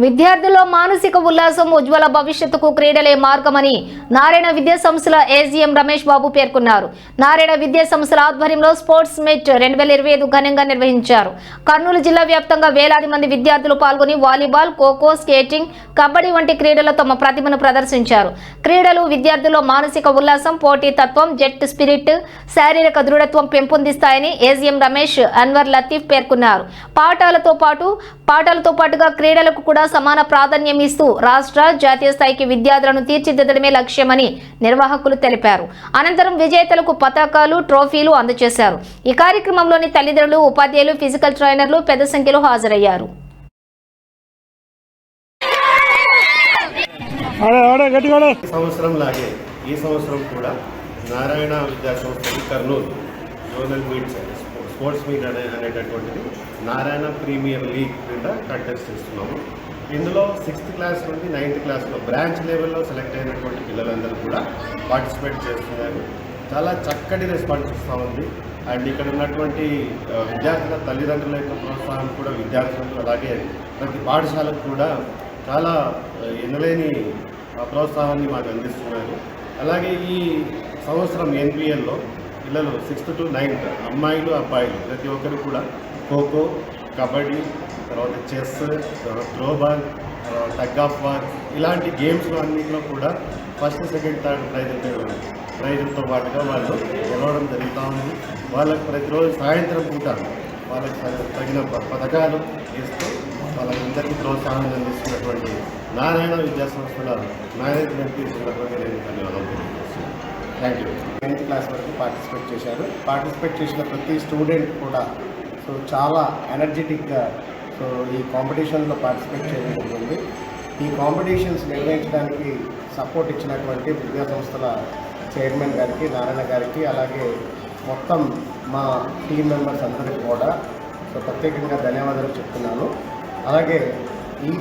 విద్యార్థుల్లో మానసిక ఉల్లాసం ఉజ్వల భవిష్యత్తుకు క్రీడలే మార్గమని నారాయణ విద్యా సంస్థల ఏజీఎం రమేష్ బాబు పేర్కొన్నారు. నారాయణ విద్యా సంస్థల ఆధ్వర్యంలో స్పోర్ట్స్ మీట్ రెండు వేల ఇరవై ఐదు ఘనంగా నిర్వహించారు. కర్నూలు జిల్లా వ్యాప్తంగా వేలాది మంది విద్యార్థులు పాల్గొని వాలీబాల్ ఖోఖో స్కేటింగ్ కబడ్డీ వంటి క్రీడల్లో తమ ప్రతిభను ప్రదర్శించారు. క్రీడలు విద్యార్థుల్లో మానసిక ఉల్లాసం పోటీతత్వం జెట్ స్పిరిట్ శారీరక దృఢత్వం పెంపొందిస్తాయని ఏజీఎం రమేష్ అన్వర్ లతీఫ్ పేర్కొన్నారు. పాఠాలతో పాటు పాఠాలతో పాటుగా క్రీడలకు కూడా సమాన ప్రాధాన్యం ఇస్తూ రాష్ట్ర జాతీయ స్థాయికి విద్యార్థులను తీర్చిదిద్దడమే లక్ష్యమని నిర్వాహకులు తెలిపారు. అనంతరం విజేతలకు పతాకాలు ట్రోఫీలు అందజేశారు. ఈ కార్యక్రమంలోని తల్లిదండ్రులు ఉపాధ్యాయులు ఫిజికల్ ట్రైనర్లు పెద్ద సంఖ్యలో హాజరయ్యారు. ఈ సంవత్సరం లాగే ఈ సంవత్సరం కూడా నారాయణ విద్యా సంస్థ Kurnool zonal meets sports meet అనే అనేటటువంటిది నారాయణ ప్రీమియర్ లీగ్ క్రింద కంటెస్ట్ చేస్తున్నాము. ఇందులో సిక్స్త్ క్లాస్ నుండి నైన్త్ క్లాస్లో బ్రాంచ్ లెవెల్లో సెలెక్ట్ అయినటువంటి పిల్లలందరూ కూడా పార్టిసిపేట్ చేస్తున్నారు. చాలా చక్కటి రెస్పాన్స్ వస్తూ ఉంది. అండ్ ఇక్కడ ఉన్నటువంటి విద్యార్థుల తల్లిదండ్రుల యొక్క ప్రోత్సాహం కూడా విద్యార్థులకు అలాగే ప్రతి పాఠశాలకు కూడా చాలా ఎనలేని ప్రోత్సాహాన్ని మాకు అందిస్తున్నారు. అలాగే ఈ సంవత్సరం ఎన్పిఎల్లో పిల్లలు సిక్స్త్ టు నైన్త్ అమ్మాయిలు అబ్బాయిలు ప్రతి ఒక్కరు కూడా ఖోఖో కబడ్డీ తర్వాత chess throwball tug of war ఇలాంటి గేమ్స్ అన్నింటిలో కూడా ఫస్ట్ సెకండ్ థర్డ్ ప్రైజ్ ప్రైజులతో పాటుగా వాళ్ళు గెలవడం జరుగుతూ ఉంది. వాళ్ళకి ప్రతిరోజు సాయంత్రం పూట వాళ్ళకి తగిన పథకాలు ఇస్తూ వాళ్ళందరికీ ప్రోత్సాహం అందిస్తున్నటువంటి నారాయణ విద్యా సంస్థల మేనేజ్మెంట్కి నేను ధన్యవాదాలు. థ్యాంక్ యూ టెన్త్ క్లాస్ వరకు పార్టిసిపేట్ చేశారు. పార్టిసిపేట్ చేసిన ప్రతి స్టూడెంట్ కూడా సో చాలా ఎనర్జెటిక్గా సో ఈ కాంపిటీషన్లో పార్టిసిపేట్ చేయడం జరిగింది. ఈ కాంపిటీషన్స్ నిర్వహించడానికి సపోర్ట్ ఇచ్చినటువంటి విద్యా సంస్థల చైర్మన్ గారికి నారాయణ గారికి అలాగే మొత్తం మా టీం మెంబర్స్ అందరికీ కూడా సో ప్రత్యేకంగా ధన్యవాదాలు చెప్తున్నాను. అలాగే ఈ